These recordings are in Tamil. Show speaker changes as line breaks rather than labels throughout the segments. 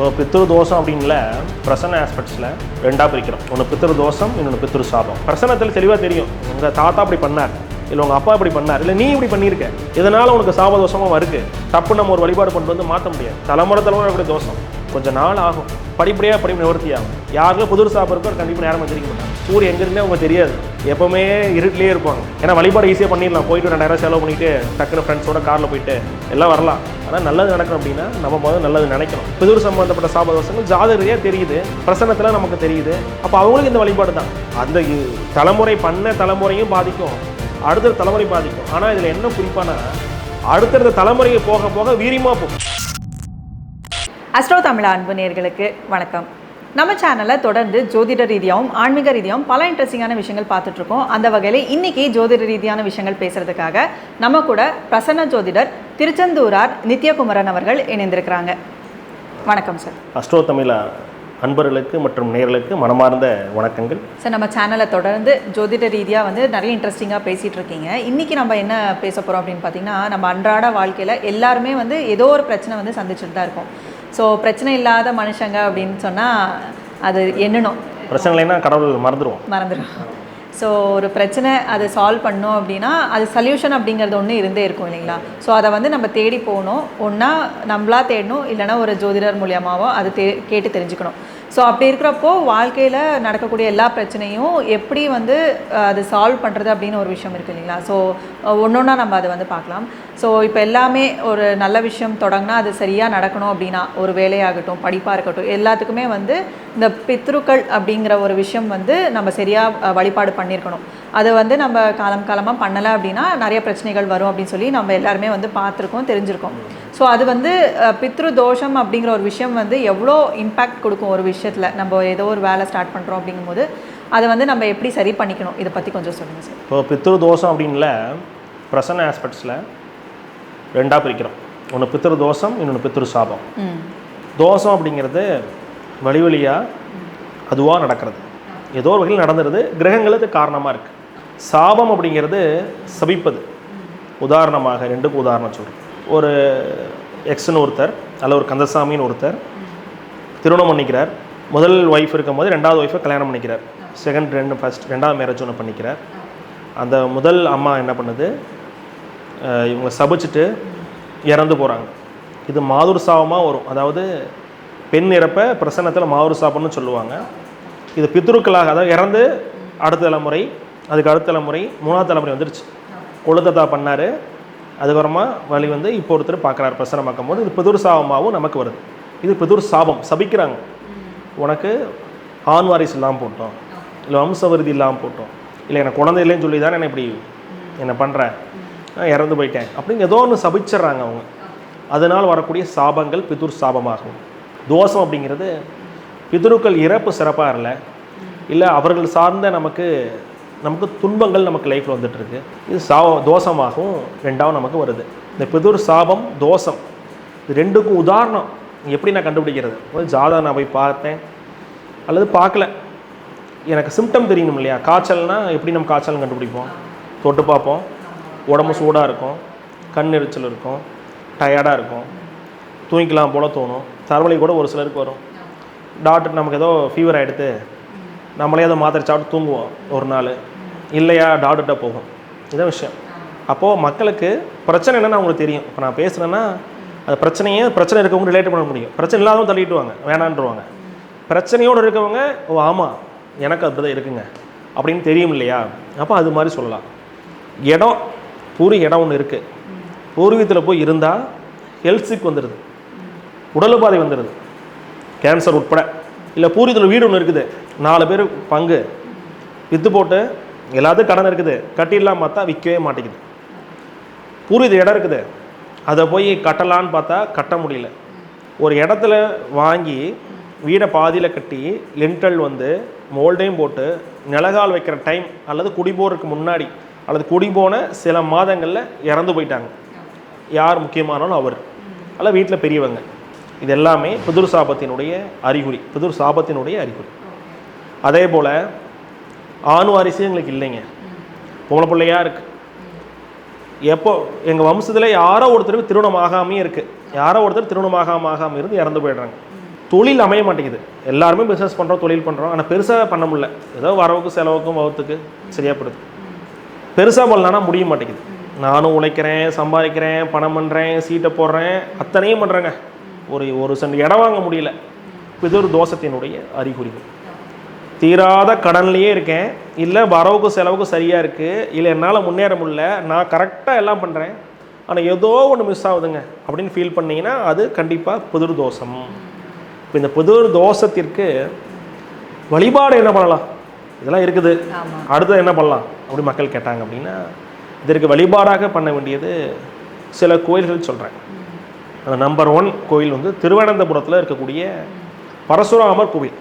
இப்போ பித்திரு தோஷம் அப்படின்ல பிரசன்ன ஆஸ்பெக்ட்ஸில் ரெண்டாக பிரிக்கிறோம் ஒன்று பித்திரு தோஷம் இன்னொன்று பித்திரு சாபம் பிரசனத்தில் தெளிவாக தெரியும் உங்கள் தாத்தா அப்படி பண்ணார் இல்லை உங்கள் அப்பா இப்படி பண்ணார் இல்லை நீ இப்படி பண்ணியிருக்க இதனால் உனக்கு சாப தோஷமாக இருக்குது தப்பு நம்ம ஒரு வழிபாடு கொண்டு வந்து மாற்ற முடியாது தலைமுறை தலைமுறை அப்படி தோஷம் கொஞ்சம் நாள் ஆகும் படிப்படியாக படிப்பு நிவர்த்தி ஆகும் யாருக்கும் புதுர் சாப்பிட்றக்கோ கண்டிப்பாக நேரம் வச்சிருக்க மாட்டாங்க சூரியன் எங்கேருந்தே அவங்க தெரியாது எப்போவுமே இருட்டிலே இருப்பாங்க ஏன்னா வழிபாடு ஈஸியாக பண்ணிடலாம் போயிட்டு நேரம் செலவு பண்ணிவிட்டு டக்குனு ஃப்ரெண்ட்ஸோட காரில் போயிட்டு எல்லாம் வரலாம் ஆனால் நல்லது நடக்கணும் அப்படின்னா நம்ம முதல்ல நல்லது நினைக்கணும் புதூர் சம்பந்தப்பட்ட சாப தோஷங்கள் ஜாதகரியாக தெரியுது பிரசனத்தில் நமக்கு தெரியுது அப்போ அவங்களுக்கு இந்த வழிபாடு தான் அந்த தலைமுறை பண்ண தலைமுறையும் பாதிக்கும் அடுத்த தலைமுறை பாதிக்கும் ஆனால் இதில் என்ன குறிப்பானா அடுத்தடுத்த தலைமுறைக்கு போக போக வீரியமாக போகும்
அஸ்ட்ரோ தமிழ் அன்பு நேர்களுக்கு வணக்கம் நம்ம சேனலை தொடர்ந்து ஜோதிட ரீதியாகவும் ஆன்மீக ரீதியாகவும் பல இன்ட்ரெஸ்டிங்கான விஷயங்கள் பார்த்துட்ருக்கோம் அந்த வகையில் இன்றைக்கி ஜோதிட ரீதியான விஷயங்கள் பேசுகிறதுக்காக நம்ம கூட பிரசன்ன ஜோதிடர் திருச்செந்தூரார் நித்யகுமரன் அவர்கள் இணைந்திருக்கிறாங்க வணக்கம் சார்
அஸ்ட்ரோ தமிழ் அன்பர்களுக்கு மற்றும் நேர்களுக்கு மனமார்ந்த வணக்கங்கள்
சார் நம்ம சேனலை தொடர்ந்து ஜோதிட ரீதியாக வந்து நிறைய இன்ட்ரெஸ்டிங்காக பேசிகிட்டு இருக்கீங்க இன்றைக்கி நம்ம என்ன பேச போகிறோம் அப்படின்னு பார்த்தீங்கன்னா நம்ம அன்றாட வாழ்க்கையில் எல்லாருமே வந்து ஏதோ ஒரு பிரச்சனை வந்து சந்திச்சுட்டு தான் இருக்கோம் ஸோ பிரச்சனை இல்லாத மனுஷங்க அப்படின்னு சொன்னால் அது எண்ணணும்
பிரச்சனை இல்லைன்னா கடவுள் மறந்துடுவோம்
மறந்துடும் ஸோ ஒரு பிரச்சனை அதை சால்வ் பண்ணோம் அப்படின்னா அது சொல்யூஷன் அப்படிங்கிறது ஒன்று இருந்தே இருக்கும் இல்லைங்களா ஸோ அதை வந்து நம்ம தேடி போகணும் ஒன்றா நம்மளா தேடணும் இல்லைனா ஒரு ஜோதிடர் மூலியமாகவோ அது தே கேட்டு தெரிஞ்சுக்கணும் ஸோ அப்படி இருக்கிறப்போ வாழ்க்கையில் நடக்கக்கூடிய எல்லா பிரச்சனையும் எப்படி வந்து அது சால்வ் பண்ணுறது அப்படின்னு ஒரு விஷயம் இருக்குது இல்லைங்களா ஸோ ஒன்று ஒன்றா நம்ம அதை வந்து பார்க்கலாம் ஸோ இப்போ எல்லாமே ஒரு நல்ல விஷயம் தொடங்கினா அது சரியாக நடக்கணும் அப்படின்னா ஒரு வேலையாகட்டும் படிப்பாக இருக்கட்டும் எல்லாத்துக்குமே வந்து இந்த பித்ருக்கள் அப்படிங்கிற ஒரு விஷயம் வந்து நம்ம சரியாக வழிபாடு பண்ணியிருக்கணும் அதை வந்து நம்ம காலம் காலமாக பண்ணலை அப்படின்னா நிறைய பிரச்சனைகள் வரும் அப்படின்னு சொல்லி நம்ம எல்லாருமே வந்து பார்த்துருக்கோம் தெரிஞ்சிருக்கோம் ஸோ அது வந்து பித்ரு தோஷம் அப்படிங்கிற ஒரு விஷயம் வந்து எவ்வளோ இம்பேக்ட் கொடுக்கும் ஒரு விஷயத்தில் நம்ம ஏதோ ஒரு வேலை ஸ்டார்ட் பண்ணுறோம் அப்படிங்கும்போது அதை வந்து நம்ம எப்படி சரி பண்ணிக்கணும் இதை பற்றி கொஞ்சம் சொல்லுங்கள் சார்
இப்போ பித்ரு தோஷம் அப்படின்ல பிரசன்ன ஆஸ்பெக்ட்ஸில் ரெண்டாக பிரிக்கிறோம் ஒன்று பித்ரு தோஷம் இன்னொன்று பித்ரு சாபம் தோஷம் அப்படிங்கிறது வழி வழியாக அதுவாக நடக்கிறது ஏதோ ஒரு வகையில் நடந்துருது கிரகங்களுக்கு காரணமாக இருக்குது சாபம் அப்படிங்கிறது சபிப்பது உதாரணமாக ரெண்டுக்கும் உதாரணம் சொல்கிறேன் ஒரு எக்ஸ்னு ஒருத்தர் அதில் ஒரு கந்தசாமின்னு ஒருத்தர் திருமணம் பண்ணிக்கிறார் முதல் ஒய்ஃப் இருக்கும் போது ரெண்டாவது ஒய்ஃபை கல்யாணம் பண்ணிக்கிறார் செகண்ட் ரெண்டு ஃபஸ்ட் ரெண்டாவது மேரேஜ் ஒன்று பண்ணிக்கிறார் அந்த முதல் அம்மா என்ன பண்ணுது இவங்க சபிச்சுட்டு இறந்து போகிறாங்க இது மாதூர் சாபமாக வரும் அதாவது பெண் இறப்ப பிரசன்னத்தில் மாதூர் சாபம்னு சொல்லுவாங்க இது பித்ருக்களாக அதாவது இறந்து அடுத்த தலைமுறை அதுக்கு அடுத்த தலைமுறை மூணாவது தலைமுறை வந்துருச்சு கொழுத்ததா பண்ணார் அதுக்கப்புறமா வழி வந்து இப்போ ஒருத்தர் பார்க்குறாரு பிரசனமாக்கும் போது இது பிதுர் சாபமாகவும் நமக்கு வருது இது பிதுர் சாபம் சபிக்கிறாங்க உனக்கு ஆண் வாரிசு இல்லாமல் போட்டோம் இல்லை வம்சவருதி இல்லாமல் போட்டோம் இல்லை எனக்கு குழந்தை இல்லைன்னு சொல்லி தானே இப்படி என்ன பண்ணுறேன் இறந்து போயிட்டேன் அப்படின்னு ஏதோ ஒன்று சபிச்சிட்றாங்க அவங்க அதனால் வரக்கூடிய சாபங்கள் பிதுர் சாபமாகும் தோஷம் அப்படிங்கிறது பிதுருக்கள் இறப்பு சிறப்பாக இல்லை இல்லை அவர்கள் சார்ந்த நமக்கு நமக்கு துன்பங்கள் நமக்கு லைஃப்பில் வந்துட்டுருக்கு இது சா தோஷமாகவும் ரெண்டாவும் நமக்கு வருது இந்த பிதுர் சாபம் தோஷம் இது ரெண்டுக்கும் உதாரணம் எப்படி நான் கண்டுபிடிக்கிறது ஒரு ஜாதா நான் போய் பார்த்தேன் அல்லது பார்க்கல எனக்கு சிம்டம் தெரியணும் இல்லையா காய்ச்சல்னால் எப்படி நம்ம காய்ச்சல் கண்டுபிடிப்போம் தொட்டு பார்ப்போம் உடம்பு சூடாக இருக்கும் கண் எரிச்சல் இருக்கும் டயர்டாக இருக்கும் தூங்கிக்கலாம் போல் தோணும் தரவழி கூட ஒரு சிலருக்கு வரும் டாக்டர் நமக்கு ஏதோ ஃபீவர் ஆகிடுது நம்மளே அதை மாத்திரை சாப்பிட்டு தூங்குவோம் ஒரு நாள் இல்லையா டாக்டர்கிட்ட போகும் இதான் விஷயம் அப்போது மக்களுக்கு பிரச்சனை என்னென்னு அவங்களுக்கு தெரியும் இப்போ நான் பேசுகிறேன்னா அது பிரச்சனையே பிரச்சனை இருக்கவங்க ரிலேட் பண்ண முடியும் பிரச்சனை இல்லாதவங்க தள்ளிட்டுவாங்க வேணான்றவாங்க பிரச்சனையோடு இருக்கவங்க ஓ ஆமாம் எனக்கு அப்படி தான் இருக்குங்க அப்படின்னு தெரியும் இல்லையா அப்போ அது மாதிரி சொல்லலாம் இடம் பூரி இடம் ஒன்று இருக்குது பூர்வீகத்தில் போய் இருந்தால் ஹெல்த்துக்கு வந்துடுது உடல் உபாதை வந்துடுது கேன்சர் உட்பட இல்லை பூரித்தில் வீடு ஒன்று இருக்குது நாலு பேர் பங்கு விற்று போட்டு எல்லாத்துக்கும் கடன் இருக்குது கட்டிடலாம் பார்த்தா விற்கவே மாட்டேங்குது பூரித இடம் இருக்குது அதை போய் கட்டலான்னு பார்த்தா கட்ட முடியல ஒரு இடத்துல வாங்கி வீடை பாதியில் கட்டி லிண்டல் வந்து மோல்டையும் போட்டு நிலகால் வைக்கிற டைம் அல்லது குடி குடிபோருக்கு முன்னாடி அல்லது குடி போன சில மாதங்களில் இறந்து போயிட்டாங்க யார் முக்கியமானாலும் அவர் அல்ல வீட்டில் பெரியவங்க இது எல்லாமே புதிர் சாபத்தினுடைய அறிகுறி புதிர் சாபத்தினுடைய அறிகுறி அதே போல் ஆணு அரிசி எங்களுக்கு இல்லைங்க பொம்பளை பிள்ளையாக இருக்குது எப்போ எங்கள் வம்சத்தில் யாரோ ஒருத்தருக்கு திருமணம் ஆகாமே இருக்குது யாரோ ஒருத்தர் திருமணம் ஆகாம ஆகாமல் இருந்து இறந்து போயிடுறாங்க தொழில் அமைய மாட்டேங்குது எல்லாருமே பிஸ்னஸ் பண்ணுறோம் தொழில் பண்ணுறோம் ஆனால் பெருசாக பண்ண முடியல ஏதோ வரவுக்கு செலவுக்கும் வகுத்துக்கு சரியாக போடுது பெருசாக பண்ணலான்னா முடிய மாட்டேங்குது நானும் உழைக்கிறேன் சம்பாதிக்கிறேன் பணம் பண்ணுறேன் சீட்டை போடுறேன் அத்தனையும் பண்ணுறேங்க ஒரு ஒரு சென் இடம் வாங்க முடியல இது ஒரு தோஷத்தினுடைய அறிகுறிகள் தீராத கடன்லேயே இருக்கேன் இல்லை வரவுக்கு செலவுக்கு சரியாக இருக்குது இல்லை என்னால் முன்னேற முடியல நான் கரெக்டாக எல்லாம் பண்ணுறேன் ஆனால் ஏதோ ஒன்று மிஸ் ஆகுதுங்க அப்படின்னு ஃபீல் பண்ணிங்கன்னா அது கண்டிப்பாக புதிர் தோஷம் இப்போ இந்த புதிர் தோஷத்திற்கு வழிபாடு என்ன பண்ணலாம் இதெல்லாம் இருக்குது அடுத்தது என்ன பண்ணலாம் அப்படி மக்கள் கேட்டாங்க அப்படின்னா இதற்கு வழிபாடாக பண்ண வேண்டியது சில கோயில்கள் சொல்கிறேன் அந்த நம்பர் ஒன் கோயில் வந்து திருவனந்தபுரத்தில் இருக்கக்கூடிய பரசுராமர் கோவில்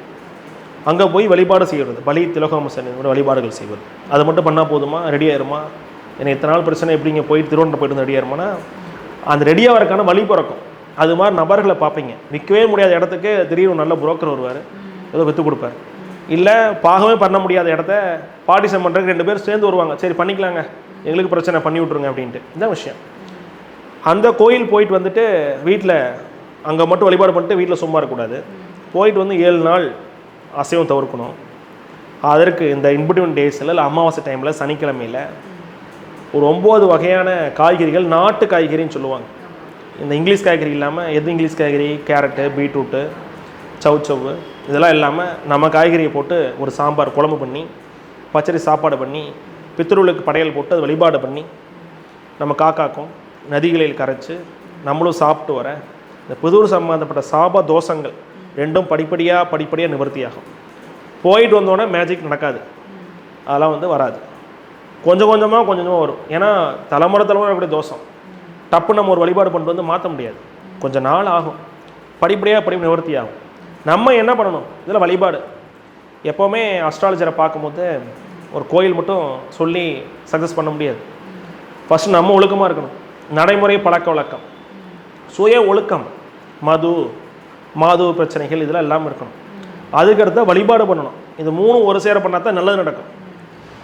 அங்கே போய் வழிபாடு செய்கிறது பலி திலகாமசனோட வழிபாடுகள் செய்வது அது மட்டும் பண்ணால் போதுமா ரெடி ஆயிருமா எனக்கு இத்தனை நாள் பிரச்சனை எப்படிங்க போய் திருவண்ணம் போயிட்டு ரெடி ஆயிருமானா அந்த ரெடி ஆகிறதுக்கான வழி பிறக்கும் அது மாதிரி நபர்களை பார்ப்பீங்க நிற்கவே முடியாத இடத்துக்கு திடீர்னு நல்ல புரோக்கர் வருவார் ஏதோ விற்று கொடுப்பார் இல்லை பாகமே பண்ண முடியாத இடத்த பாட்டிசம் பண்ணுறதுக்கு ரெண்டு பேரும் சேர்ந்து வருவாங்க சரி பண்ணிக்கலாங்க எங்களுக்கு பிரச்சனை பண்ணி விட்ருங்க அப்படின்ட்டு இதான் விஷயம் அந்த கோயில் போயிட்டு வந்துட்டு வீட்டில் அங்கே மட்டும் வழிபாடு பண்ணிட்டு வீட்டில் சும்மா இருக்கக்கூடாது போயிட்டு வந்து ஏழு நாள் அசைவம் தவிர்க்கணும் அதற்கு இந்த இன்பிட்வீன் டேஸில் இல்லை அமாவாசை டைமில் சனிக்கிழமையில் ஒரு ஒம்பது வகையான காய்கறிகள் நாட்டு காய்கறின்னு சொல்லுவாங்க இந்த இங்கிலீஷ் காய்கறி இல்லாமல் எது இங்கிலீஷ் காய்கறி கேரட்டு பீட்ரூட்டு சவுச்சவ்வு இதெல்லாம் இல்லாமல் நம்ம காய்கறியை போட்டு ஒரு சாம்பார் குழம்பு பண்ணி பச்சரி சாப்பாடு பண்ணி பித்தருளுக்கு படையல் போட்டு அது வழிபாடு பண்ணி நம்ம காக்காக்கும் நதிகளில் கரைச்சி நம்மளும் சாப்பிட்டு வர இந்த புதூர் சம்மந்தப்பட்ட சாப தோஷங்கள் ரெண்டும் படிப்படியாக படிப்படியாக நிவர்த்தியாகும் போயிட்டு வந்தோடனே மேஜிக் நடக்காது அதெல்லாம் வந்து வராது கொஞ்சம் கொஞ்சமாக கொஞ்சம் கொஞ்சமாக வரும் ஏன்னா தலைமுறை தலைமுறை அப்படி தோஷம் டப்பு நம்ம ஒரு வழிபாடு பண்ணிட்டு வந்து மாற்ற முடியாது கொஞ்சம் நாள் ஆகும் படிப்படியாக படி நிவர்த்தி ஆகும் நம்ம என்ன பண்ணணும் இதில் வழிபாடு எப்போவுமே அஸ்ட்ராலஜரை பார்க்கும்போது ஒரு கோயில் மட்டும் சொல்லி சக்ஸஸ் பண்ண முடியாது ஃபஸ்ட்டு நம்ம ஒழுக்கமாக இருக்கணும் நடைமுறை பழக்க வழக்கம் சுய ஒழுக்கம் மது மாது பிரச்சனைகள் இதெல்லாம் இல்லாமல் இருக்கணும் அதுக்கடுத்த வழிபாடு பண்ணணும் இது மூணும் ஒரு சேர பண்ணால் தான் நல்லது நடக்கும்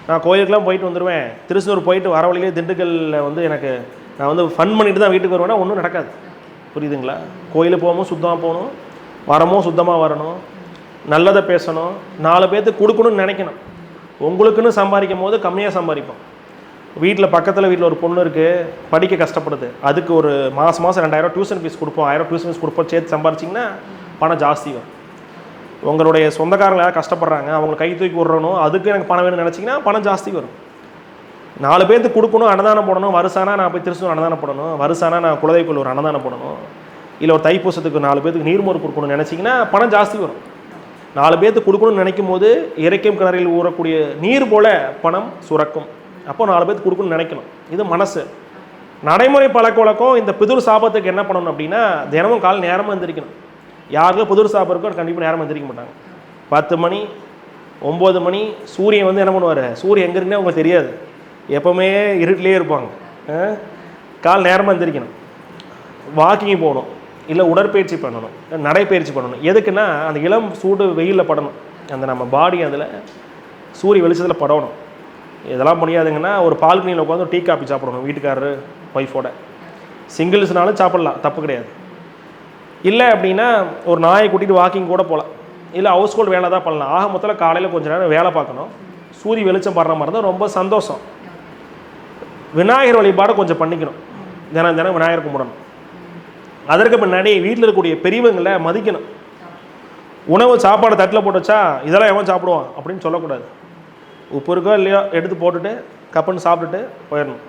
நான் கோயிலுக்குலாம் போயிட்டு வந்துடுவேன் திருச்சூர் போயிட்டு வர வழியிலே திண்டுக்கல்லில் வந்து எனக்கு நான் வந்து ஃபன் பண்ணிட்டு தான் வீட்டுக்கு வருவேன்னா ஒன்றும் நடக்காது புரியுதுங்களா கோயிலுக்கு போகவும் சுத்தமாக போகணும் வரமும் சுத்தமாக வரணும் நல்லதை பேசணும் நாலு பேர்த்துக்கு கொடுக்கணும்னு நினைக்கணும் உங்களுக்குன்னு சம்பாதிக்கும் போது கம்மியாக சம்பாதிப்போம் வீட்டில் பக்கத்தில் வீட்டில் ஒரு பொண்ணு இருக்குது படிக்க கஷ்டப்படுது அதுக்கு ஒரு மாதம் மாதம் ரெண்டாயிரம் டியூஷன் ஃபீஸ் கொடுப்போம் ஆயிரம் டியூஷன் ஃபீஸ் கொடுப்போம் சேர்த்து சம்பாரிச்சிங்கன்னா பணம் ஜாஸ்தி வரும் உங்களுடைய சொந்தக்காரங்க யாரும் கஷ்டப்படுறாங்க அவங்க கை தூக்கி விட்றணும் அதுக்கு எனக்கு பணம் வேணும்னு நினச்சிங்கன்னா பணம் ஜாஸ்தி வரும் நாலு பேர்த்துக்கு கொடுக்கணும் அன்னதானம் போடணும் வருஷானா நான் போய் திருச்சூர் அன்னதானம் போடணும் வருஷானா நான் குழந்தைக்குள்ள ஒரு அன்னதானம் போடணும் இல்லை ஒரு தைப்பூசத்துக்கு நாலு பேர்த்துக்கு நீர்மோர் கொடுக்கணும்னு நினச்சிங்கன்னா பணம் ஜாஸ்தி வரும் நாலு பேர்த்துக்கு கொடுக்கணும்னு நினைக்கும் போது இறைக்கும் கிணறில் ஊறக்கூடிய நீர் போல பணம் சுரக்கும் அப்போ நாலு பேர்த்து கொடுக்குன்னு நினைக்கணும் இது மனசு நடைமுறை பழக்க வழக்கம் இந்த புதிர் சாபத்துக்கு என்ன பண்ணணும் அப்படின்னா தினமும் காலை நேரமாக எழுந்திரிக்கணும் யாருக்கும் புதிர் சாப்பிட்றக்கோ இருக்கோ கண்டிப்பாக நேரமாக எழுந்திரிக்க மாட்டாங்க பத்து மணி ஒம்பது மணி சூரியன் வந்து என்ன பண்ணுவார் சூரியன் எங்கே இருக்குன்னே அவங்களுக்கு தெரியாது எப்போவுமே இருட்டிலே இருப்பாங்க கால் நேரமாக எழுந்திரிக்கணும் வாக்கிங் போகணும் இல்லை உடற்பயிற்சி பண்ணணும் நடைப்பயிற்சி பண்ணணும் எதுக்குன்னா அந்த இளம் சூடு வெயிலில் படணும் அந்த நம்ம பாடி அதில் சூரிய வெளிச்சத்தில் படணும் இதெல்லாம் முடியாதுங்கன்னா ஒரு பால்கனியில் உட்காந்து டீ காப்பி சாப்பிடணும் வீட்டுக்காரரு ஒய்ஃபோட சிங்கிள்ஸ்னாலும் சாப்பிட்லாம் தப்பு கிடையாது இல்லை அப்படின்னா ஒரு நாயை கூட்டிகிட்டு வாக்கிங் கூட போகலாம் இல்லை ஹவுஸ் ஹோல்ட் வேலை தான் பண்ணலாம் ஆக மொத்தத்தில் காலையில் கொஞ்சம் நேரம் வேலை பார்க்கணும் சூரிய வெளிச்சம் படுற மாதிரி இருந்தால் ரொம்ப சந்தோஷம் விநாயகர் வழிபாடு கொஞ்சம் பண்ணிக்கணும் தினம் தினம் விநாயகர் கும்பிடணும் அதற்கு பின்னாடி வீட்டில் இருக்கக்கூடிய பெரியவங்களை மதிக்கணும் உணவு சாப்பாடு தட்டில் போட்டு வச்சா இதெல்லாம் எவன் சாப்பிடுவான் அப்படின்னு சொல்லக்கூடாது உப்பு இருக்கோ இல்லையோ எடுத்து போட்டுட்டு கப்புன்னு சாப்பிட்டுட்டு போயிடணும்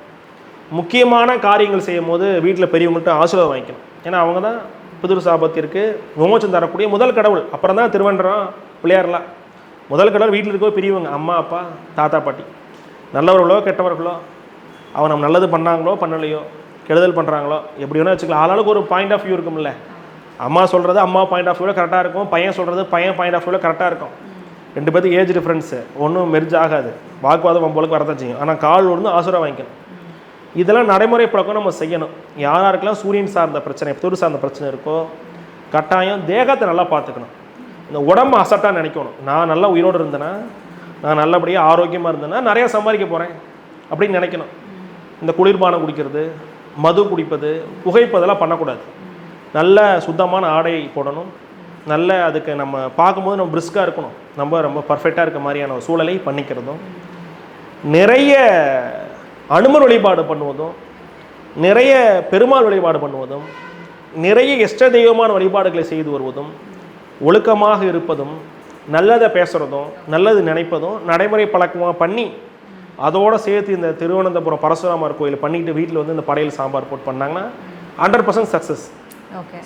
முக்கியமான காரியங்கள் செய்யும் போது வீட்டில் பெரியவங்கள்ட்ட ஆசீர்வாதம் வாங்கிக்கணும் ஏன்னா அவங்க தான் புதிர் சாபத்திற்கு விமோச்சம் தரக்கூடிய முதல் கடவுள் அப்புறம் தான் திருவண்டரம் பிள்ளையார்லாம் முதல் கடவுள் வீட்டில் இருக்கோ பெரியவங்க அம்மா அப்பா தாத்தா பாட்டி நல்லவர்களோ கெட்டவர்களோ அவங்க நம்ம நல்லது பண்ணாங்களோ பண்ணலையோ கெடுதல் பண்ணுறாங்களோ எப்படி வேணால் வச்சுக்கலாம் ஆளாளுக்கு ஒரு பாயிண்ட் ஆஃப் வியூ இருக்கும்ல அம்மா சொல்கிறது அம்மா பாயிண்ட் ஆஃப் வியூவில் கரெக்டாக இருக்கும் பையன் சொல்கிறது பையன் பாயிண்ட் ஆஃப் வியூவில் கரெக்டாக இருக்கும் ரெண்டு பேர்த்துக்கு ஏஜ் டிஃப்ரென்ஸு ஒன்றும் மெர்ஜ் ஆகாது வாக்குவாதம் வம்போலுக்கு வரதான் செய்யும் ஆனால் கால் ஒன்று ஆசுரம் வாங்கிக்கணும் இதெல்லாம் நடைமுறை பழக்கம் நம்ம செய்யணும் யார் யாருக்கெல்லாம் சூரியன் சார்ந்த பிரச்சனை தொடு சார்ந்த பிரச்சனை இருக்கோ கட்டாயம் தேகத்தை நல்லா பார்த்துக்கணும் இந்த உடம்பு அசட்டாக நினைக்கணும் நான் நல்லா உயிரோடு இருந்தேன்னா நான் நல்லபடியாக ஆரோக்கியமாக இருந்தேன்னா நிறையா சம்பாதிக்க போகிறேன் அப்படின்னு நினைக்கணும் இந்த குளிர்பானம் குடிக்கிறது மது குடிப்பது புகைப்பதெல்லாம் பண்ணக்கூடாது நல்ல சுத்தமான ஆடை போடணும் நல்ல அதுக்கு நம்ம பார்க்கும்போது நம்ம பிரிஸ்காக இருக்கணும் நம்ம ரொம்ப பர்ஃபெக்டாக இருக்க மாதிரியான சூழலையும் சூழலை பண்ணிக்கிறதும் நிறைய அனுமன் வழிபாடு பண்ணுவதும் நிறைய பெருமாள் வழிபாடு பண்ணுவதும் நிறைய இஷ்ட தெய்வமான வழிபாடுகளை செய்து வருவதும் ஒழுக்கமாக இருப்பதும் நல்லதை பேசுகிறதும் நல்லது நினைப்பதும் நடைமுறை பழக்கமாக பண்ணி அதோடு சேர்த்து இந்த திருவனந்தபுரம் பரசுராமர் கோயில் பண்ணிக்கிட்டு வீட்டில் வந்து இந்த படையல் சாம்பார் போட்டு பண்ணாங்கன்னா ஹண்ட்ரட் பர்சன்ட் சக்ஸஸ்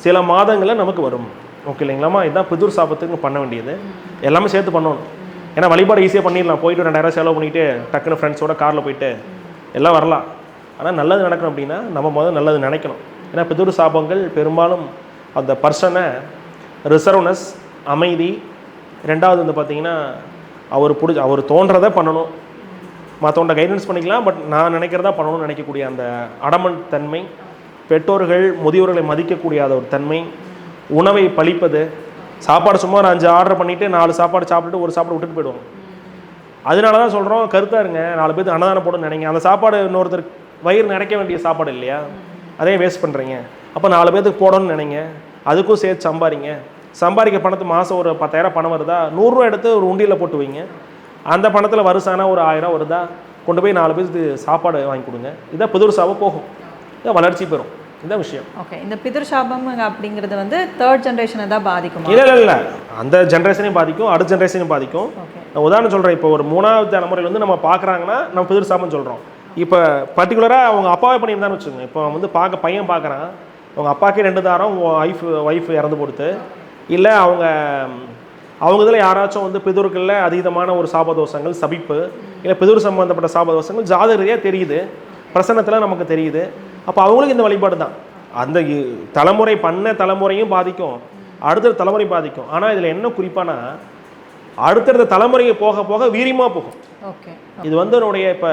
சில மாதங்களில் நமக்கு வரும் ஓகே இல்லைங்களாம்மா இதுதான் புதூர் சாபத்துக்கு பண்ண வேண்டியது எல்லாமே சேர்த்து பண்ணணும் ஏன்னா வழிபாடு ஈஸியாக பண்ணிடலாம் போயிட்டு ரெண்டாயிரம் செலவு பண்ணிவிட்டு டக்குன்னு ஃப்ரெண்ட்ஸோட காரில் போயிட்டு எல்லாம் வரலாம் ஆனால் நல்லது நடக்கணும் அப்படின்னா நம்ம முதல் நல்லது நினைக்கணும் ஏன்னா புதூர் சாபங்கள் பெரும்பாலும் அந்த பர்சனை ரிசர்வ்னஸ் அமைதி ரெண்டாவது வந்து பார்த்தீங்கன்னா அவர் பிடிச்ச அவர் தோன்றதை பண்ணணும் மற்றவன்ட கைடன்ஸ் பண்ணிக்கலாம் பட் நான் நினைக்கிறதா பண்ணணும்னு நினைக்கக்கூடிய அந்த அடமன் தன்மை பெற்றோர்கள் முதியோர்களை மதிக்கக்கூடிய ஒரு தன்மை உணவை பழிப்பது சாப்பாடு சும்மா ஒரு அஞ்சு ஆர்டர் பண்ணிவிட்டு நாலு சாப்பாடு சாப்பிட்டுட்டு ஒரு சாப்பாடு விட்டுட்டு போயிடுவோம் அதனால தான் சொல்கிறோம் கருத்தாக இருங்க நாலு பேர்த்து அன்னதானம் போடணும்னு நினைங்க அந்த சாப்பாடு இன்னொருத்தர் வயிறு நிறைக்க வேண்டிய சாப்பாடு இல்லையா அதே வேஸ்ட் பண்ணுறீங்க அப்போ நாலு பேர்த்துக்கு போடணும்னு நினைங்க அதுக்கும் சேர்த்து சம்பாதிங்க சம்பாதிக்க பணத்து மாதம் ஒரு பத்தாயிரம் பணம் வருதா நூறுரூவா எடுத்து ஒரு உண்டியில் போட்டு வைங்க அந்த பணத்தில் வருஷானா ஒரு ஆயிரம் வருதா கொண்டு போய் நாலு பேர்த்துக்கு சாப்பாடு வாங்கி கொடுங்க இதான் புதுசாக போகும் வளர்ச்சி பெறும் இந்த விஷயம்
ஓகே இந்த பிதர்சாபம் அப்படிங்கிறது வந்து தேர்ட் ஜென்ரேஷனை தான் பாதிக்கும்
இல்லை இல்லை இல்லை அந்த ஜென்ரேஷனையும் பாதிக்கும் அடுத்த ஜென்ரேஷனையும் பாதிக்கும் நான் உதாரணம் சொல்கிறேன் இப்போ ஒரு மூணாவது தலைமுறையில் வந்து நம்ம பார்க்குறாங்கன்னா நம்ம பிதர்சாபம் சொல்கிறோம் இப்போ பர்டிகுலராக அவங்க அப்பாவே பண்ணியிருந்தான்னு வச்சுக்கோங்க இப்போ வந்து பார்க்க பையன் பார்க்குறான் அவங்க அப்பாக்கே ரெண்டு தாரம் ஒய்ஃப் ஒய்ஃப் இறந்து போடுத்து இல்லை அவங்க அவங்க இதில் யாராச்சும் வந்து பிதூர்களில் அதீதமான ஒரு சாபதோஷங்கள் சபிப்பு இல்லை பிதூர் சம்மந்தப்பட்ட சாபதோஷங்கள் ஜாதகரியாக தெரியுது பிரசன்னத்தில் நமக்கு தெரியுது அப்போ அவங்களுக்கு இந்த வழிபாடு தான் அந்த தலைமுறை பண்ண தலைமுறையும் பாதிக்கும் அடுத்த தலைமுறை பாதிக்கும் ஆனால் இதில் என்ன குறிப்பானா அடுத்தடுத்த தலைமுறையை போக போக வீரியமாக போகும் இது வந்து அவருடைய இப்போ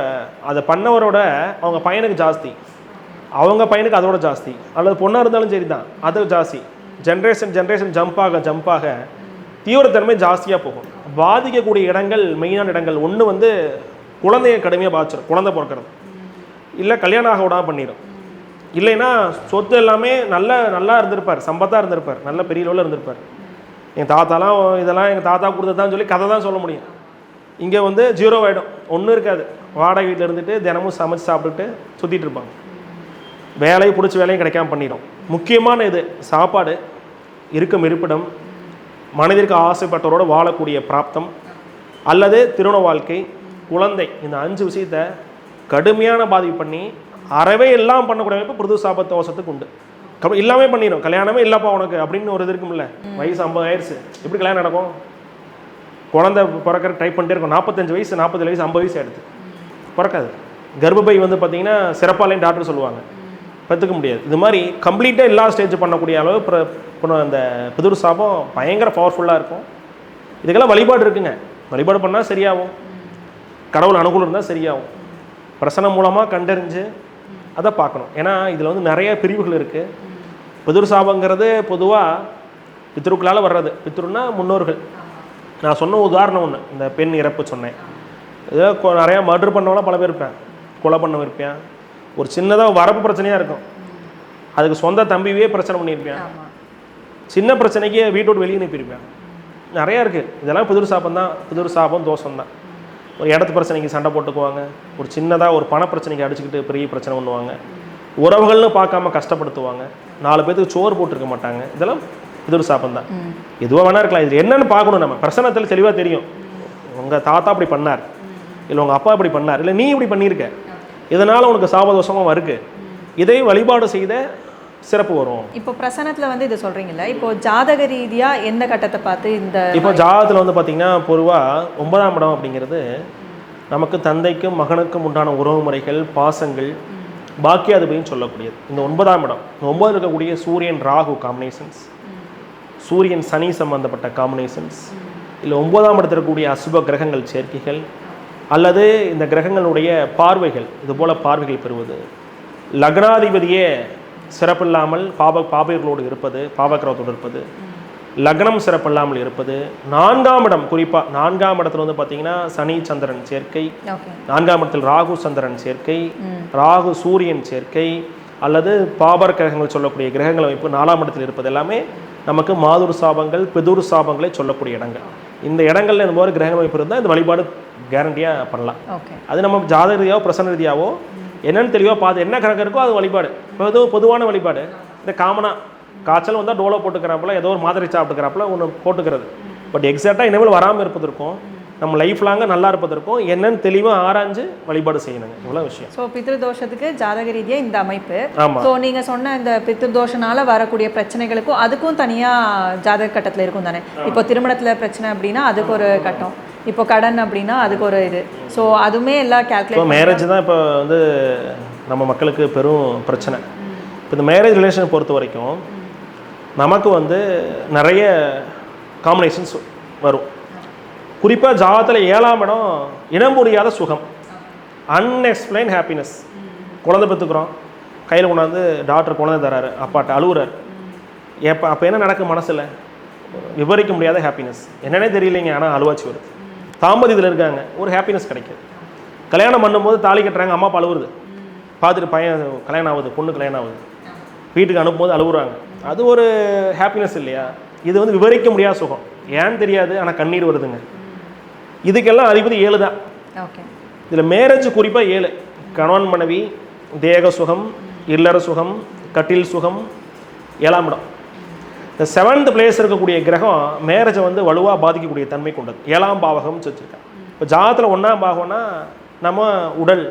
அதை பண்ணவரோட அவங்க பையனுக்கு ஜாஸ்தி அவங்க பையனுக்கு அதோட ஜாஸ்தி அல்லது பொண்ணாக இருந்தாலும் சரி தான் அது ஜாஸ்தி ஜென்ரேஷன் ஜென்ரேஷன் ஜம்ப் ஆக ஜம்ப் ஆக தீவிரத்தன்மை ஜாஸ்தியாக போகும் பாதிக்கக்கூடிய இடங்கள் மெயினான இடங்கள் ஒன்று வந்து குழந்தைய கடுமையாக பாதிச்சிடும் குழந்தை பிறக்கிறது இல்லை கல்யாணம் ஆக விடாமல் பண்ணிடும் இல்லைன்னா சொத்து எல்லாமே நல்ல நல்லா இருந்திருப்பார் சம்பத்தாக இருந்திருப்பார் நல்ல பெரிய லெவலில் இருந்திருப்பார் என் தாத்தாலாம் இதெல்லாம் எங்கள் தாத்தா கொடுத்ததான்னு சொல்லி கதை தான் சொல்ல முடியும் இங்கே வந்து ஜீரோ ஆகிடும் ஒன்றும் இருக்காது வாடகை வீட்டில் இருந்துட்டு தினமும் சமைச்சு சாப்பிட்டுட்டு சுற்றிட்டு இருப்பாங்க வேலையை பிடிச்ச வேலையும் கிடைக்காம பண்ணிடும் முக்கியமான இது சாப்பாடு இருக்கும் இருப்பிடம் மனதிற்கு ஆசைப்பட்டவரோடு வாழக்கூடிய பிராப்தம் அல்லது திருமண வாழ்க்கை குழந்தை இந்த அஞ்சு விஷயத்தை கடுமையான பாதிப்பு பண்ணி அறவே எல்லாம் பண்ணக்கூடிய அமைப்பு புது சாபத்து அவசரத்துக்கு உண்டு எல்லாமே பண்ணிடும் கல்யாணமே இல்லைப்பா உனக்கு அப்படின்னு ஒரு இது இருக்கும்ல வயசு ஐம்பது ஆயிடுச்சு எப்படி கல்யாணம் நடக்கும் குழந்தை பிறக்கிற ட்ரை பண்ணிட்டே இருக்கும் நாற்பத்தஞ்சு வயசு நாற்பத்தஞ்சு வயசு ஐம்பது வயசு ஆகிடுது பிறக்காது கர்ப்பப்பை வந்து பார்த்தீங்கன்னா சிறப்பாலையும் டாக்டர் சொல்லுவாங்க பெற்றுக்க முடியாது இது மாதிரி கம்ப்ளீட்டாக எல்லா ஸ்டேஜ் பண்ணக்கூடிய அளவு அந்த பிதுர் சாபம் பயங்கர பவர்ஃபுல்லாக இருக்கும் இதுக்கெல்லாம் வழிபாடு இருக்குங்க வழிபாடு பண்ணால் சரியாகும் கடவுள் அனுகூலம் இருந்தால் சரியாகும் பிரசனம் மூலமாக கண்டறிஞ்சு அதை பார்க்கணும் ஏன்னா இதில் வந்து நிறைய பிரிவுகள் இருக்குது பிதுர் சாபங்கிறது பொதுவாக பித்ருக்களால் வர்றது பித்ருன்னா முன்னோர்கள் நான் சொன்ன உதாரணம் ஒன்று இந்த பெண் இறப்பு சொன்னேன் ஏதோ நிறையா மர்டர் பண்ணவெல்லாம் பல பேர் இருப்பேன் கொலை பண்ண இருப்பேன் ஒரு சின்னதாக வரப்பு பிரச்சனையாக இருக்கும் அதுக்கு சொந்த தம்பியே பிரச்சனை பண்ணியிருப்பேன் சின்ன பிரச்சனைக்கே வீட்டோடு வெளியே அனுப்பியிருப்பேன் நிறையா இருக்குது இதெல்லாம் புதிர் சாபம் தான் புதிர் சாபம் தோஷம் தான் ஒரு இடத்து பிரச்சனைக்கு சண்டை போட்டுக்குவாங்க ஒரு சின்னதாக ஒரு பண பிரச்சனைக்கு அடிச்சுக்கிட்டு பெரிய பிரச்சனை பண்ணுவாங்க உறவுகள்னு பார்க்காம கஷ்டப்படுத்துவாங்க நாலு பேத்துக்கு சோறு போட்டிருக்க மாட்டாங்க இதெல்லாம் இது ஒரு சாபம் தான் எதுவாக வேணா இருக்கலாம் இது என்னன்னு பார்க்கணும் நம்ம பிரசனத்தில் தெளிவாக தெரியும் உங்கள் தாத்தா அப்படி பண்ணார் இல்லை உங்கள் அப்பா இப்படி பண்ணார் இல்லை நீ இப்படி பண்ணியிருக்க இதனால் உனக்கு சாபதோஷமாக இருக்குது இதை வழிபாடு செய்த சிறப்பு வரும் இப்போ பிரசனத்தில் வந்து இதை சொல்கிறீங்கல்ல இப்போ ஜாதக ரீதியாக எந்த கட்டத்தை பார்த்து இந்த இப்போ ஜாதகத்தில் வந்து பாத்தீங்கன்னா பொதுவாக ஒன்பதாம் இடம் அப்படிங்கிறது நமக்கு தந்தைக்கும் மகனுக்கும் உண்டான உறவு முறைகள் பாசங்கள் பாக்கியாதிபதினு சொல்லக்கூடியது இந்த ஒன்பதாம் இடம் இந்த ஒன்பதில் இருக்கக்கூடிய சூரியன் ராகு காம்பினேஷன்ஸ் சூரியன் சனி சம்பந்தப்பட்ட காம்பினேஷன்ஸ் இல்லை ஒன்பதாம் இடத்தில் இருக்கக்கூடிய அசுப கிரகங்கள் சேர்க்கைகள் அல்லது இந்த கிரகங்களுடைய பார்வைகள் இது பார்வைகள் பெறுவது லக்னாதிபதியே சிறப்பில்லாமல் பாப பாபையர்களோடு இருப்பது பாவக்கிரகத்தோடு இருப்பது லக்னம் சிறப்பில்லாமல் இருப்பது நான்காம் இடம் குறிப்பாக நான்காம் இடத்துல வந்து பார்த்தீங்கன்னா சனி சந்திரன் சேர்க்கை நான்காம் இடத்தில் ராகு சந்திரன் சேர்க்கை ராகு சூரியன் சேர்க்கை அல்லது பாபர் கிரகங்கள் சொல்லக்கூடிய கிரகங்கள் அமைப்பு நாலாம் இடத்தில் இருப்பது எல்லாமே நமக்கு மாதுர் சாபங்கள் பிதூர் சாபங்களை சொல்லக்கூடிய இடங்கள் இந்த இடங்கள்ல இந்த மாதிரி கிரக அமைப்பு இருந்தால் இந்த வழிபாடு கேரண்டியாக பண்ணலாம் அது நம்ம ஜாதக ரீதியாவோ பிரசன ரீதியாவோ என்னென்னு தெளிவாக பார்த்து என்ன கணக்கு இருக்கோ அது வழிபாடு ஏதோ பொதுவான வழிபாடு இந்த காமனாக காய்ச்சல் வந்தால் டோலோ போட்டுக்கிறாப்புல ஏதோ ஒரு மாதிரி சாப்பிட்டுக்கிறாப்புல ஒன்று போட்டுக்கிறது பட் எக்ஸாக்டாக இனிமேல் வராமல் இருப்பதற்கும் நம்ம லைஃப் லாங்காக நல்லா இருப்பதற்கும் என்னன்னு தெளிவாக ஆராய்ஞ்சு வழிபாடு செய்யணுங்க இவ்வளோ விஷயம் ஸோ பித்ருதோஷத்துக்கு ஜாதக ரீதியாக இந்த அமைப்பு ஆமாம் ஸோ நீங்கள் சொன்ன இந்த பித்ருதோஷனால் வரக்கூடிய பிரச்சனைகளுக்கும் அதுக்கும் தனியாக ஜாதக கட்டத்தில் இருக்கும் தானே இப்போ திருமணத்தில் பிரச்சனை அப்படின்னா அதுக்கு ஒரு கட்டம் இப்போ கடன் அப்படின்னா அதுக்கு ஒரு இது ஸோ அதுவுமே எல்லா கேல்குலேட் மேரேஜ் தான் இப்போ வந்து நம்ம மக்களுக்கு பெரும் பிரச்சனை இப்போ இந்த மேரேஜ் ரிலேஷனை பொறுத்த வரைக்கும் நமக்கு வந்து நிறைய காம்பினேஷன்ஸ் வரும் குறிப்பாக ஜாதத்தில் ஏழாம் இடம் இனம் முடியாத சுகம் அன்எக்ஸ்பிளைன் ஹாப்பினஸ் குழந்தை பெற்றுக்குறோம் கையில் கொண்டாந்து டாக்டர் குழந்தை தராரு அப்பாட்ட அழுகுறாரு எப்போ அப்போ என்ன நடக்கும் மனசில் விவரிக்க முடியாத ஹாப்பினஸ் என்னன்னே தெரியலைங்க ஆனால் அழுவாச்சி வருது தாம்பதியில் இருக்காங்க ஒரு ஹாப்பினஸ் கிடைக்கும் கல்யாணம் பண்ணும்போது தாலி கட்டுறாங்க அம்மா அப்பா அழுவுறது பார்த்துட்டு பையன் கல்யாணம் ஆகுது பொண்ணு கல்யாணம் ஆகுது வீட்டுக்கு அனுப்பும்போது அழுகுறாங்க அது ஒரு ஹாப்பினஸ் இல்லையா இது வந்து விவரிக்க முடியாத சுகம் ஏன்னு தெரியாது ஆனால் கண்ணீர் வருதுங்க இதுக்கெல்லாம் அதிபதி ஏழு தான் இதில் மேரேஜ் குறிப்பாக ஏழு கணவன் மனைவி தேக சுகம் இல்லற சுகம் கட்டில் சுகம் ஏழாம் இடம் இந்த செவன்த் பிளேஸ் இருக்கக்கூடிய கிரகம் மேரேஜை வந்து வலுவாக பாதிக்கக்கூடிய தன்மை கொண்டது ஏழாம் பாவகம்னு வச்சுருக்கேன் இப்போ ஜாதத்தில் ஒன்றாம் பாகம்னா நம்ம உடல்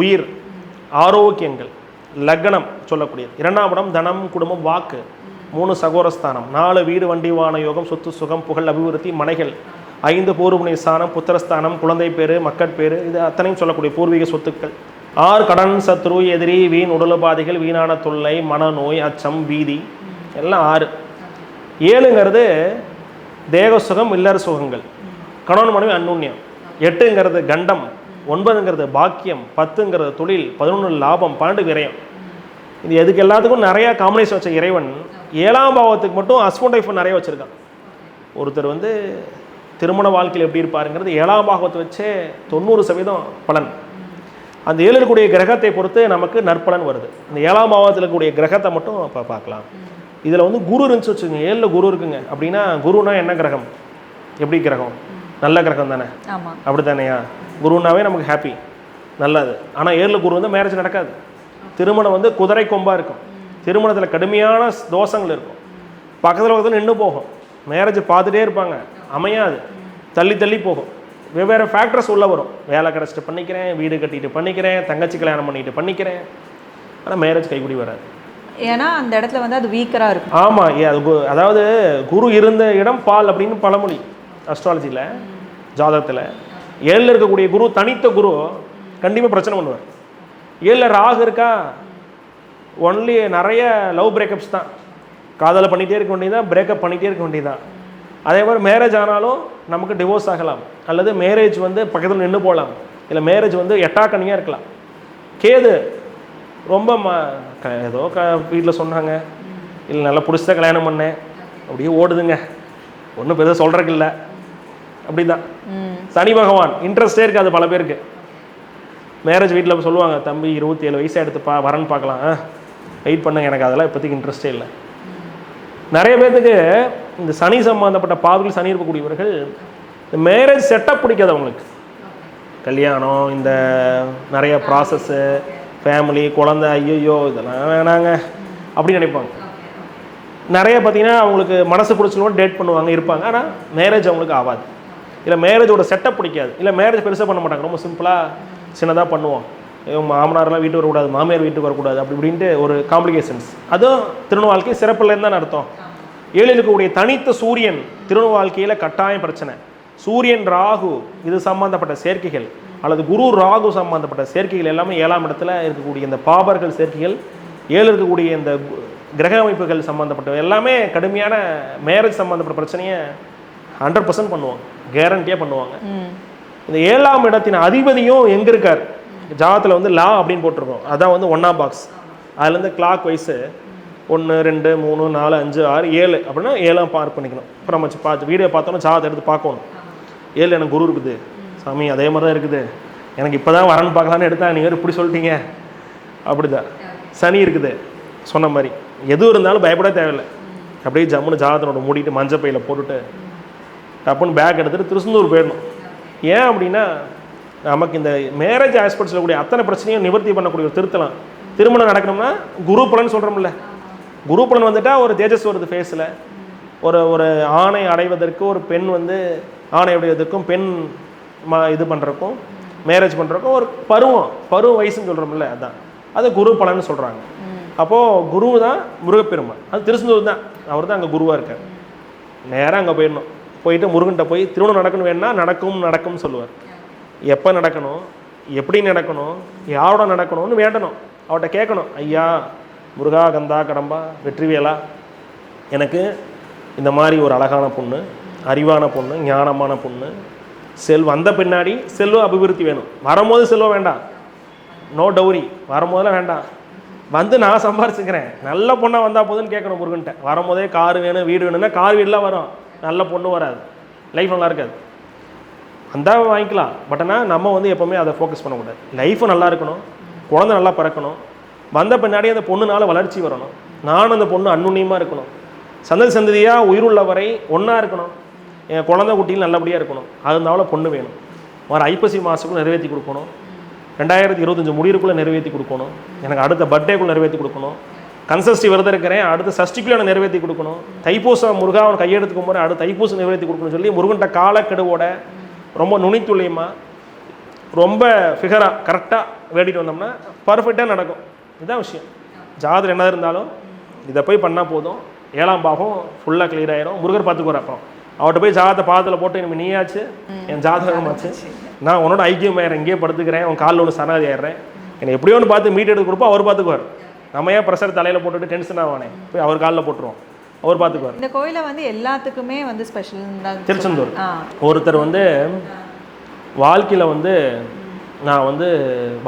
உயிர் ஆரோக்கியங்கள் லக்னம் சொல்லக்கூடியது இரண்டாம் இடம் தனம் குடும்பம் வாக்கு மூணு சகோரஸ்தானம் நாலு வீடு வண்டி வான யோகம் சொத்து சுகம் புகழ் அபிவிருத்தி மனைகள் ஐந்து பூர்வனை ஸ்தானம் புத்திரஸ்தானம் குழந்தை பேர் மக்கட்பேர் இது அத்தனையும் சொல்லக்கூடிய பூர்வீக சொத்துக்கள் ஆறு கடன் சத்ரு எதிரி வீண் உடலுபாதைகள் வீணான தொல்லை மனநோய் அச்சம் பீதி எல்லாம் ஆறு ஏழுங்கிறது தேக சுகம் இல்லற சுகங்கள் கணவன் மனைவி அன்னுண்யம் எட்டுங்கிறது கண்டம் ஒன்பதுங்கிறது பாக்கியம் பத்துங்கிறது தொழில் பதினொன்று லாபம் பன்னெண்டு விரயம் இது எதுக்கு எல்லாத்துக்கும் நிறையா காம்பினேஷன் வச்ச இறைவன் ஏழாம் பாவத்துக்கு மட்டும் ஹஸ்பண்ட் ஒய்ஃப் நிறைய வச்சுருக்கான் ஒருத்தர் வந்து திருமண வாழ்க்கையில் எப்படி இருப்பாருங்கிறது ஏழாம் பாகத்தை வச்சே தொண்ணூறு சதவீதம் பலன் அந்த ஏழு கூடிய கிரகத்தை பொறுத்து நமக்கு நற்பலன் வருது இந்த ஏழாம் பாவத்தில் இருக்கக்கூடிய கிரகத்தை மட்டும் இப்போ பார்க்கலாம் இதில் வந்து குரு இருந்துச்சு வச்சுக்கோங்க ஏழில் குரு இருக்குங்க அப்படின்னா குருனா என்ன கிரகம் எப்படி கிரகம் நல்ல கிரகம் தானே அப்படி தானேயா குருனாவே நமக்கு ஹாப்பி நல்லது ஆனால் ஏழில் குரு வந்து மேரேஜ் நடக்காது திருமணம் வந்து குதிரை கொம்பாக இருக்கும் திருமணத்தில் கடுமையான தோஷங்கள் இருக்கும் பக்கத்தில் பக்கத்தில் நின்று போகும் மேரேஜ் பார்த்துட்டே இருப்பாங்க அமையாது தள்ளி தள்ளி போகும் வெவ்வேறு ஃபேக்டர்ஸ் உள்ளே வரும் வேலை கிடச்சிட்டு பண்ணிக்கிறேன் வீடு கட்டிட்டு பண்ணிக்கிறேன் தங்கச்சி கல்யாணம் பண்ணிட்டு பண்ணிக்கிறேன் ஆனால் மேரேஜ் கைக்குடி வராது ஏன்னா அந்த இடத்துல வந்து அது வீக்கராக இருக்கும் ஆமாம் அது அதாவது குரு இருந்த இடம் பால் அப்படின்னு பழமொழி அஸ்ட்ராலஜியில் ஜாதகத்தில் ஏழில் இருக்கக்கூடிய குரு தனித்த குரு கண்டிப்பாக பிரச்சனை பண்ணுவார் ஏழில் ராகு இருக்கா ஒன்லி நிறைய லவ் பிரேக்கப்ஸ் தான் காதலை பண்ணிகிட்டே இருக்க வேண்டியதான் பிரேக்கப் பண்ணிகிட்டே இருக்க வேண்டியதான் அதே மாதிரி மேரேஜ் ஆனாலும் நமக்கு டிவோர்ஸ் ஆகலாம் அல்லது மேரேஜ் வந்து பக்கத்தில் நின்று போகலாம் இல்லை மேரேஜ் வந்து எட்டாக்கணியாக இருக்கலாம் கேது ரொம்ப ம க ஏதோ க வீட்டில் சொன்னாங்க இல்லை நல்லா பிடிச்சி தான் கல்யாணம் பண்ணேன் அப்படியே ஓடுதுங்க ஒன்றும் பெருசாக சொல்கிறக்கு இல்லை அப்படி தான் சனி பகவான் இன்ட்ரெஸ்டே இருக்காது பல பேருக்கு மேரேஜ் வீட்டில் சொல்லுவாங்க தம்பி இருபத்தி ஏழு வயசாக எடுத்துப்பா வரன்னு பார்க்கலாம் வெயிட் பண்ணுங்க எனக்கு அதெல்லாம் இப்போதைக்கு இன்ட்ரெஸ்டே இல்லை நிறைய பேர்த்துக்கு இந்த சனி சம்மந்தப்பட்ட பாதையில் சனி இருக்கக்கூடியவர்கள் இந்த மேரேஜ் செட்டப் பிடிக்காது அவங்களுக்கு கல்யாணம் இந்த நிறைய ப்ராசஸ்ஸு ஃபேமிலி குழந்த ஐயோ இதெல்லாம் வேணாங்க அப்படின்னு நினைப்பாங்க நிறைய பார்த்தீங்கன்னா அவங்களுக்கு மனசு பிடிச்சவங்க டேட் பண்ணுவாங்க இருப்பாங்க ஆனால் மேரேஜ் அவங்களுக்கு ஆகாது இல்லை மேரேஜோட செட்டப் பிடிக்காது இல்லை மேரேஜ் பெருசாக பண்ண மாட்டாங்க ரொம்ப சிம்பிளாக சின்னதாக பண்ணுவோம் மாமனாரெலாம் வீட்டுக்கு வரக்கூடாது மாமியார் வீட்டுக்கு வரக்கூடாது அப்படி அப்படின்ட்டு ஒரு காம்ப்ளிகேஷன்ஸ் அதுவும் திருண வாழ்க்கை சிறப்பில்லைன்னு தான் அர்த்தம் ஏழு இருக்கக்கூடிய தனித்த சூரியன் திருண கட்டாயம் பிரச்சனை சூரியன் ராகு இது சம்மந்தப்பட்ட சேர்க்கைகள் அல்லது குரு ராகு சம்பந்தப்பட்ட சேர்க்கைகள் எல்லாமே ஏழாம் இடத்துல இருக்கக்கூடிய இந்த பாபர்கள் சேர்க்கைகள் ஏழு இருக்கக்கூடிய இந்த கிரக அமைப்புகள் சம்மந்தப்பட்ட எல்லாமே கடுமையான மேரேஜ் சம்மந்தப்பட்ட பிரச்சனையை ஹண்ட்ரட் பர்சன்ட் பண்ணுவாங்க கேரண்டியாக பண்ணுவாங்க இந்த ஏழாம் இடத்தின் அதிபதியும் எங்கே இருக்கார் ஜாதத்தில் வந்து லா அப்படின்னு போட்டிருக்கோம் அதான் வந்து ஒன்னா பாக்ஸ் அதுலேருந்து கிளாக் வைஸு ஒன்று ரெண்டு மூணு நாலு அஞ்சு ஆறு ஏழு அப்படின்னா ஏழாம் பார்க் பண்ணிக்கணும் இப்போ நம்ம பார்த்து வீடியோ பார்த்தோன்னா ஜாதத்தை எடுத்து பார்க்கணும் ஏழு எனக்கு குரு இருக்குது சாமி அதே மாதிரி தான் இருக்குது எனக்கு இப்போ தான் வரணும்னு பார்க்கலான்னு எடுத்தா நீங்கள் இப்படி சொல்லிட்டீங்க அப்படிதான் சனி இருக்குது சொன்ன மாதிரி எது இருந்தாலும் பயப்பட தேவையில்லை அப்படியே ஜம்முன்னு ஜாதத்தனோட மூடிட்டு மஞ்சள் பையில் போட்டுட்டு டப்புன்னு பேக் எடுத்துகிட்டு திருச்செந்தூர் போயிடணும் ஏன் அப்படின்னா நமக்கு இந்த மேரேஜ் ஆஸ்பெக்ட்ஸில் கூடிய அத்தனை பிரச்சனையும் நிவர்த்தி பண்ணக்கூடிய ஒரு திருத்தலாம் திருமணம் நடக்கணும்னா குரு பலன் சொல்கிறோம்ல குரு பலன் வந்துட்டால் ஒரு தேஜஸ் வருது ஃபேஸில் ஒரு ஒரு ஆணை அடைவதற்கு ஒரு பெண் வந்து ஆணை அடைவதற்கும் பெண் மா இது பண்ணுறக்கும் மேரேஜ் பண்ணுறக்கும் ஒரு பருவம் பருவ வயசுன்னு சொல்கிறோம்ல அதான் அது குரு பலன்னு சொல்கிறாங்க அப்போது குரு தான் முருகப்பெருமை அது திருச்செந்தூர் தான் அவர் தான் அங்கே குருவாக இருக்கார் நேராக அங்கே போயிடணும் போயிட்டு முருகன்ட்ட போய் திருமணம் நடக்கணும் வேணால் நடக்கும் நடக்கும்னு சொல்லுவார் எப்போ நடக்கணும் எப்படி நடக்கணும் யாரோட நடக்கணும்னு வேண்டணும் அவட்ட கேட்கணும் ஐயா முருகா கந்தா கடம்பா வெற்றிவேலா எனக்கு இந்த மாதிரி ஒரு அழகான பொண்ணு அறிவான பொண்ணு ஞானமான பொண்ணு செல் வந்த பின்னாடி செல்வ அபிவிருத்தி வேணும் வரும்போது செல்வம் வேண்டாம் நோ டவுரி வரும்போதெல்லாம் வேண்டாம் வந்து நான் சம்பாரிச்சுக்கிறேன் நல்ல பொண்ணாக வந்தால் போதுன்னு கேட்கணும் முருகன்ட்ட வரும்போதே கார் வேணும் வீடு வேணும்னா கார் வீடெலாம் வரும் நல்ல பொண்ணு வராது லைஃப் நல்லா இருக்காது அந்த வாங்கிக்கலாம் பட் ஆனால் நம்ம வந்து எப்போவுமே அதை ஃபோக்கஸ் பண்ணக்கூடாது லைஃப்பும் நல்லா இருக்கணும் குழந்தை நல்லா பிறக்கணும் வந்த பின்னாடி அந்த பொண்ணுனால வளர்ச்சி வரணும் நானும் அந்த பொண்ணு அன்னுண்ணியமாக இருக்கணும் சந்ததி சந்ததியாக உயிருள்ள வரை ஒன்றா இருக்கணும் என் குழந்தை குட்டியில் நல்லபடியாக இருக்கணும் அதனால பொண்ணு வேணும் வர ஐப்பசி மாதத்துக்குள்ள நிறைவேற்றி கொடுக்கணும் ரெண்டாயிரத்தி இருபத்தஞ்சி முடிவுக்குள்ளே நிறைவேற்றி கொடுக்கணும் எனக்கு அடுத்த பர்த்டேக்குள்ளே நிறைவேற்றி கொடுக்கணும் கன்சஸ்டி விரதம் இருக்கிறேன் அடுத்த சஷ்டிக்குள்ளே நான் நிறைவேற்றி கொடுக்கணும் தைப்பூசம் முருகா அவன் கையெடுத்துக்கும் போது அடுத்த தைப்பூசம் நிறைவேற்றி கொடுக்கணும்னு சொல்லி முருகன்ட்ட காலக்கெடுவோட ரொம்ப நுனித்துள்ளியமாக ரொம்ப ஃபிகராக கரெக்டாக வேடிட்டு வந்தோம்னா பர்ஃபெக்டாக நடக்கும் இதுதான் விஷயம் ஜாதகம் என்ன இருந்தாலும் இதை போய் பண்ணால் போதும் ஏழாம் பாகம் ஃபுல்லாக கிளியர் ஆகிரும் முருகர் பார்த்துக்குவார் அப்புறம் அவட்ட போய் ஜாதகத்தை பாதத்தில் போட்டு எனக்கு நீயாச்சு என் ஜாதகமாச்சு நான் உன்னோட ஐக்கியம் ஆயிரம் இங்கேயே படுத்துக்கிறேன் உன் காலில் ஒன்று சனாதி ஆயிடுறேன் என்னை எப்படியோ ஒன்று பார்த்து மீட் எடுத்து கொடுப்போம் அவர் பார்த்துக்குவார் நம்ம ஏன் ப்ரெஷர் தலையில் போட்டுட்டு டென்ஷன் ஆவானே போய் அவர் காலில் போட்டுருவோம் அவர் பார்த்துக்குவார் இந்த கோயில வந்து எல்லாத்துக்குமே வந்து ஸ்பெஷல் திருச்செந்தூர் ஒருத்தர் வந்து வாழ்க்கையில் வந்து நான் வந்து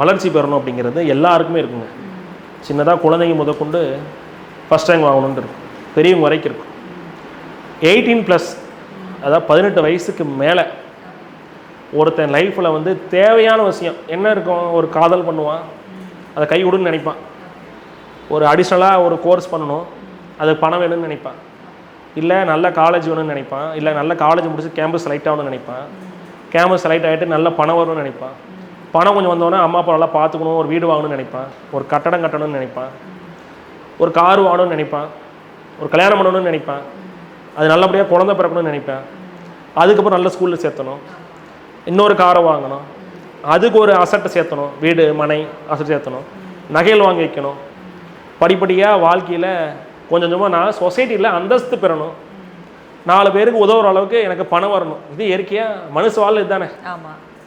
வளர்ச்சி பெறணும் அப்படிங்கிறது எல்லாருக்குமே இருக்குங்க சின்னதாக குழந்தைங்க முதற்கொண்டு ஃபஸ்ட் ரேங்க் வாங்கணுன்ட்டு இருக்கும் பெரியவங்க வரைக்கும் இருக்கும் எயிட்டீன் ப்ளஸ் அதாவது பதினெட்டு வயசுக்கு மேலே ஒருத்தன் லைஃப்பில் வந்து தேவையான விஷயம் என்ன இருக்கும் ஒரு காதல் பண்ணுவான் அதை கை விடுன்னு நினைப்பான் ஒரு அடிஷ்னலாக ஒரு கோர்ஸ் பண்ணணும் அது பணம் வேணும்னு நினைப்பான் இல்லை நல்ல காலேஜ் வேணும்னு நினைப்பான் இல்லை நல்ல காலேஜ் முடிச்சு கேம்பஸ் செலக்ட் ஆகணும்னு நினைப்பான் கேம்பஸ் செலக்ட் ஆகிட்டு நல்ல பணம் வரும்னு நினைப்பான் பணம் கொஞ்சம் வந்தோடனே அம்மா அப்பா நல்லா பார்த்துக்கணும் ஒரு வீடு வாங்கணும்னு நினைப்பான் ஒரு கட்டடம் கட்டணும்னு நினைப்பான் ஒரு கார் வாங்கணும்னு நினைப்பான் ஒரு கல்யாணம் பண்ணணும்னு நினைப்பான் அது நல்லபடியாக குழந்தை பிறக்கணும்னு நினைப்பேன் அதுக்கப்புறம் நல்ல ஸ்கூலில் சேர்த்தணும் இன்னொரு காரை வாங்கணும் அதுக்கு ஒரு அசட்டை சேர்த்தணும் வீடு மனை அசட்டு சேர்த்தணும் நகைகள் வாங்கி வைக்கணும் படிப்படியாக வாழ்க்கையில் கொஞ்சம் கொஞ்சமாக நான் சொசைட்டியில் அந்தஸ்து பெறணும் நாலு பேருக்கு உதவுற அளவுக்கு எனக்கு பணம் வரணும் இது இயற்கையாக மனுஷ வாழ் இதுதானே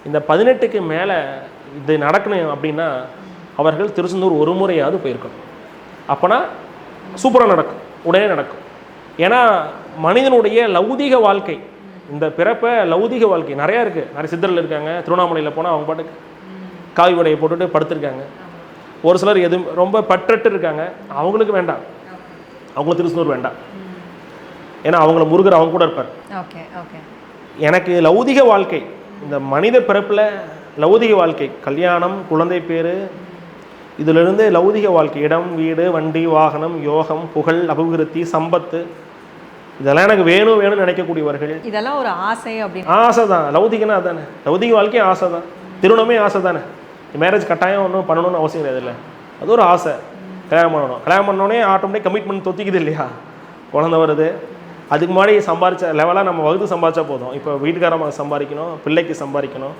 இந்த பதினெட்டுக்கு மேலே இது நடக்கணும் அப்படின்னா அவர்கள் திருச்செந்தூர் ஒரு முறையாவது போயிருக்கணும் அப்போனா சூப்பராக நடக்கும் உடனே நடக்கும் ஏன்னா மனிதனுடைய லௌதீக வாழ்க்கை இந்த பிறப்பை லௌதிக வாழ்க்கை நிறையா இருக்குது நிறைய சித்தரில் இருக்காங்க திருவண்ணாமலையில் போனால் அவங்க பாட்டுக்கு காவி உடையை போட்டுட்டு படுத்திருக்காங்க ஒரு சிலர் எதுவும் ரொம்ப பற்றட்டு இருக்காங்க அவங்களுக்கு வேண்டாம் அவங்கள திருச்சூர் வேண்டாம் ஏன்னா அவங்கள முருகர் அவங்க கூட இருப்பார் எனக்கு லௌதிக வாழ்க்கை இந்த மனித பிறப்பில் லௌதிக வாழ்க்கை கல்யாணம் குழந்தை பேர் இதிலிருந்து லௌதிக வாழ்க்கை இடம் வீடு வண்டி வாகனம் யோகம் புகழ் அபிவிருத்தி சம்பத்து இதெல்லாம் எனக்கு வேணும் வேணும்னு நினைக்கக்கூடியவர்கள் இதெல்லாம் ஒரு ஆசை அப்படின்னு ஆசை தான் லௌதிகனா அதானே லௌதிக வாழ்க்கையும் ஆசை தான் திருமணமே ஆசை தானே மேரேஜ் கட்டாயம் ஒன்றும் பண்ணணும்னு அவசியம் கிடையாது இல்லை அது ஒரு ஆசை கல்யாணம் பண்ணணும் கல்யாணம் பண்ணோன்னே ஆட்டோமேட்டிக் கமிட்மெண்ட் தொத்திக்குது இல்லையா குழந்த வருது அதுக்கு முன்னாடி சம்பாரிச்ச லெவலாக நம்ம வகுத்து சம்பாரிச்சா போதும் இப்போ வீட்டுக்காரமாக சம்பாதிக்கணும் பிள்ளைக்கு சம்பாதிக்கணும்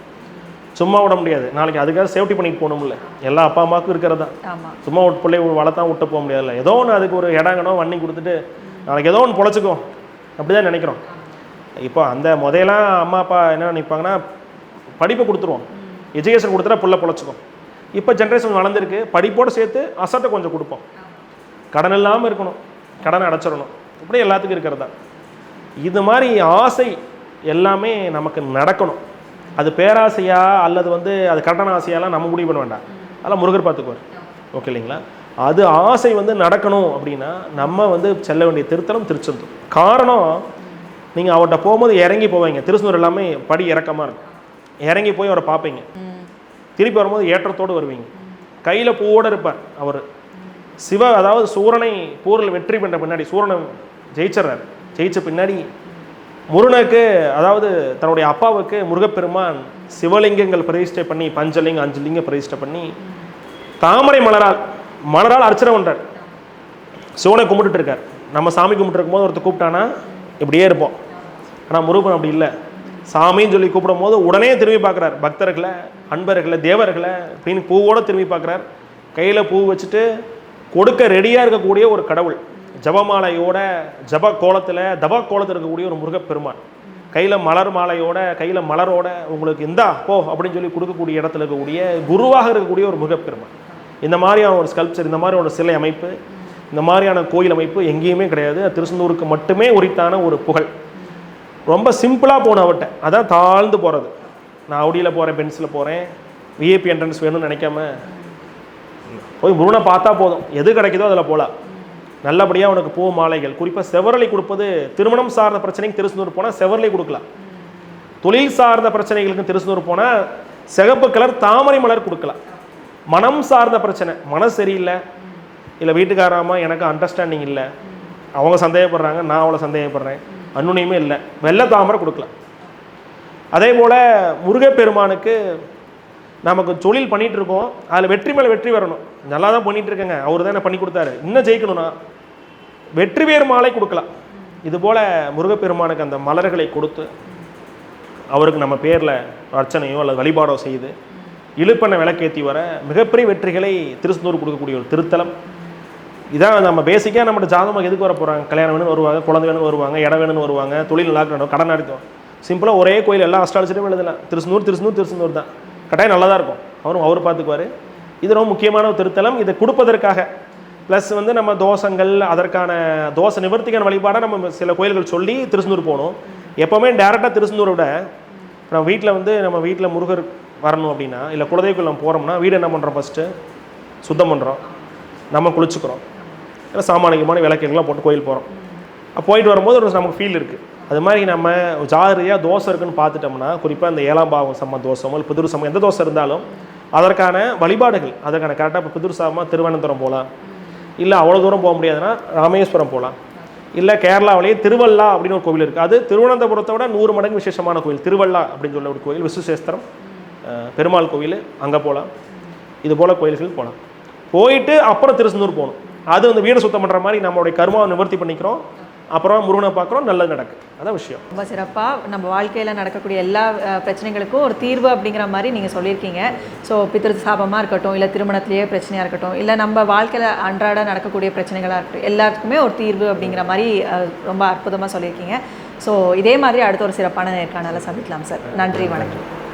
சும்மா விட முடியாது நாளைக்கு அதுக்காக சேஃப்டி பண்ணிட்டு போகணும்ல எல்லா அப்பா அம்மாவுக்கும் இருக்கிறது தான் சும்மா பிள்ளை வளர்த்தா விட்டு போக முடியாதுல்ல ஏதோ ஒன்று அதுக்கு ஒரு இடங்கனோ வண்ணி கொடுத்துட்டு நாளைக்கு ஏதோ ஒன்று பொழைச்சிக்கும் அப்படி தான் நினைக்கிறோம் இப்போ அந்த முதையெல்லாம் அம்மா அப்பா என்ன நினைப்பாங்கன்னா படிப்பை கொடுத்துருவோம் எஜுகேஷன் கொடுத்தா புள்ள பொழைச்சிக்கும் இப்போ ஜென்ரேஷன் வளர்ந்துருக்கு படிப்போடு சேர்த்து அசட்டை கொஞ்சம் கொடுப்போம் கடன் இல்லாமல் இருக்கணும் கடனை அடைச்சிடணும் இப்படி எல்லாத்துக்கும் இருக்கிறது தான் இது மாதிரி ஆசை எல்லாமே நமக்கு நடக்கணும் அது பேராசையாக அல்லது வந்து அது கடன் ஆசையாலாம் நம்ம முடிவு பண்ண வேண்டாம் அதெல்லாம் முருகர் பார்த்துக்குவார் ஓகே இல்லைங்களா அது ஆசை வந்து நடக்கணும் அப்படின்னா நம்ம வந்து செல்ல வேண்டிய திருத்தலம் திருச்செந்தூர் காரணம் நீங்கள் அவர்கிட்ட போகும்போது இறங்கி போவீங்க திருச்செந்தூர் எல்லாமே படி இறக்கமாக இருக்கும் இறங்கி போய் அவரை பார்ப்பீங்க திருப்பி வரும்போது ஏற்றத்தோடு வருவீங்க கையில் பூவோடு இருப்பார் அவர் சிவ அதாவது சூரனை போரில் வெற்றி பெற்ற பின்னாடி சூரனை ஜெயிச்சிடுறாரு ஜெயிச்ச பின்னாடி முருகனுக்கு அதாவது தன்னுடைய அப்பாவுக்கு முருகப்பெருமான் சிவலிங்கங்கள் பிரதிஷ்டை பண்ணி பஞ்சலிங்கம் அஞ்சு லிங்கம் பிரதிஷ்டை பண்ணி தாமரை மலரால் மலரால் அர்ச்சனை பண்ணுறார் சிவனை கும்பிட்டுட்டு இருக்கார் நம்ம சாமி கும்பிட்டு போது ஒருத்தர் கூப்பிட்டானா இப்படியே இருப்போம் ஆனால் முருகன் அப்படி இல்லை சாமின்னு சொல்லி கூப்பிடும் போது உடனே திரும்பி பார்க்குறார் பக்தர்களை அன்பர்களை தேவர்களை அப்படின்னு பூவோடு திரும்பி பார்க்குறார் கையில் பூ வச்சுட்டு கொடுக்க ரெடியாக இருக்கக்கூடிய ஒரு கடவுள் ஜபமாலையோட ஜப கோலத்தில் தப கோலத்தில் இருக்கக்கூடிய ஒரு முருகப்பெருமான் கையில் மலர் மாலையோட கையில் மலரோட உங்களுக்கு இந்தா போ அப்படின்னு சொல்லி கொடுக்கக்கூடிய இடத்துல இருக்கக்கூடிய குருவாக இருக்கக்கூடிய ஒரு முருகப்பெருமான் இந்த மாதிரியான ஒரு ஸ்கல்ப்சர் இந்த மாதிரி ஒரு சிலை அமைப்பு இந்த மாதிரியான கோயில் அமைப்பு எங்கேயுமே கிடையாது திருச்செந்தூருக்கு மட்டுமே உரித்தான ஒரு புகழ் ரொம்ப சிம்பிளாக போன அவட்ட அதான் தாழ்ந்து போகிறது நான் அவுடியில் போகிறேன் பென்சில் போகிறேன் விஏபி என்ட்ரன்ஸ் வேணும்னு நினைக்காம போய் முருகனை பார்த்தா போதும் எது கிடைக்குதோ அதில் போகலாம் நல்லபடியாக உனக்கு பூ மாலைகள் குறிப்பாக செவரலை கொடுப்பது திருமணம் சார்ந்த பிரச்சனைக்கு திருச்செந்தூர் போனால் செவரலை கொடுக்கலாம் தொழில் சார்ந்த பிரச்சனைகளுக்கு திருச்செந்தூர் போனால் சிகப்பு கலர் தாமரை மலர் கொடுக்கலாம் மனம் சார்ந்த பிரச்சனை மனசு சரியில்லை இல்லை வீட்டுக்காராமா எனக்கு அண்டர்ஸ்டாண்டிங் இல்லை அவங்க சந்தேகப்படுறாங்க நான் அவளை சந்தேகப்படுறேன் அன்னுனையுமே இல்லை வெள்ளை தாமரை கொடுக்கல அதே போல் முருகப்பெருமானுக்கு நமக்கு தொழில் பண்ணிகிட்டு இருக்கோம் அதில் வெற்றி மேலே வெற்றி வரணும் நல்லா தான் பண்ணிகிட்டு இருக்கேங்க அவர் தான் என்ன பண்ணி கொடுத்தாரு இன்னும் ஜெயிக்கணும்னா வெற்றி பேர் மாலை கொடுக்கலாம் இது போல் முருகப்பெருமானுக்கு அந்த மலர்களை கொடுத்து அவருக்கு நம்ம பேரில் அர்ச்சனையோ அல்லது வழிபாடோ செய்து இழுப்பெண்ணை விளக்கேற்றி வர மிகப்பெரிய வெற்றிகளை திருச்செந்தூர் கொடுக்கக்கூடிய ஒரு திருத்தலம் இதான் நம்ம பேசிக்காக நம்மளோட ஜாதகமாக எதுக்கு வர போகிறாங்க கல்யாணம் வேணும்னு வருவாங்க குழந்தை வேணும்னு வருவாங்க இடம் வேணும்னு வருவாங்க தொழில் நல்லா நடக்கும் கடன் நடத்துவோம் சிம்பிளாக ஒரே கோயில் எல்லா அஸ்ட்ராலஜிலையும் எழுதலாம் திருச்செந்தூர் திருச்செந்தூர் திருச்செந்தூர் தான் கட்டாயம் நல்லா தான் இருக்கும் அவரும் அவர் பார்த்துக்குவார் இது ரொம்ப முக்கியமான ஒரு திருத்தலம் இதை கொடுப்பதற்காக ப்ளஸ் வந்து நம்ம தோஷங்கள் அதற்கான தோசை நிவர்த்திக்கான வழிபாடாக நம்ம சில கோயில்கள் சொல்லி திருச்செந்தூர் போகணும் எப்போவுமே டேரெக்டாக திருச்செந்தூரை விட நம்ம வீட்டில் வந்து நம்ம வீட்டில் முருகர் வரணும் அப்படின்னா இல்லை குலதெய்வம் நம்ம போகிறோம்னா வீடு என்ன பண்ணுறோம் ஃபஸ்ட்டு சுத்தம் பண்ணுறோம் நம்ம குளிச்சுக்கிறோம் இல்லை சாமானியமான விளக்குலாம் போட்டு கோயில் போகிறோம் போயிட்டு வரும்போது ஒரு நமக்கு ஃபீல் இருக்குது அது மாதிரி நம்ம ஜாகிரதையாக தோசை இருக்குன்னு பார்த்துட்டோம்னா குறிப்பாக இந்த ஏழாம் பாவம் சம்ம தோசமோ இல்லை புதிர் சமம் எந்த தோசை இருந்தாலும் அதற்கான வழிபாடுகள் அதற்கான கரெக்டாக இப்போ புதிர் சாமமாக திருவனந்தபுரம் போகலாம் இல்லை அவ்வளோ தூரம் போக முடியாதுன்னா ராமேஸ்வரம் போகலாம் இல்லை கேரளாவிலேயே திருவள்ளா அப்படின்னு ஒரு கோவில் இருக்குது அது திருவனந்தபுரத்தை விட நூறு மடங்கு விசேஷமான கோவில் திருவள்ளா அப்படின்னு சொல்ல ஒரு கோயில் விசுசேஸ்திரம் பெருமாள் கோவில் அங்கே போகலாம் இது போல் கோயில்கள் போகலாம் போயிட்டு அப்புறம் திருச்செந்தூர் போகணும் அது வந்து வீடு சுத்தம் பண்ணுற மாதிரி நம்மளுடைய கருமாவை நிவர்த்தி பண்ணிக்கிறோம் அப்புறம் முருகனை பார்க்குறோம் நல்லது நடக்குது அதான் விஷயம் ரொம்ப சிறப்பாக நம்ம வாழ்க்கையில் நடக்கக்கூடிய எல்லா பிரச்சனைகளுக்கும் ஒரு தீர்வு அப்படிங்கிற மாதிரி நீங்கள் சொல்லியிருக்கீங்க ஸோ பித்திரு சாபமாக இருக்கட்டும் இல்லை திருமணத்திலேயே பிரச்சனையாக இருக்கட்டும் இல்லை நம்ம வாழ்க்கையில் அன்றாட நடக்கக்கூடிய பிரச்சனைகளாக இருக்கட்டும் எல்லாத்துக்குமே ஒரு தீர்வு அப்படிங்கிற மாதிரி ரொம்ப அற்புதமாக சொல்லியிருக்கீங்க ஸோ இதே மாதிரி அடுத்த ஒரு சிறப்பான நேர்காணலை சந்திக்கலாம் சார் நன்றி வணக்கம்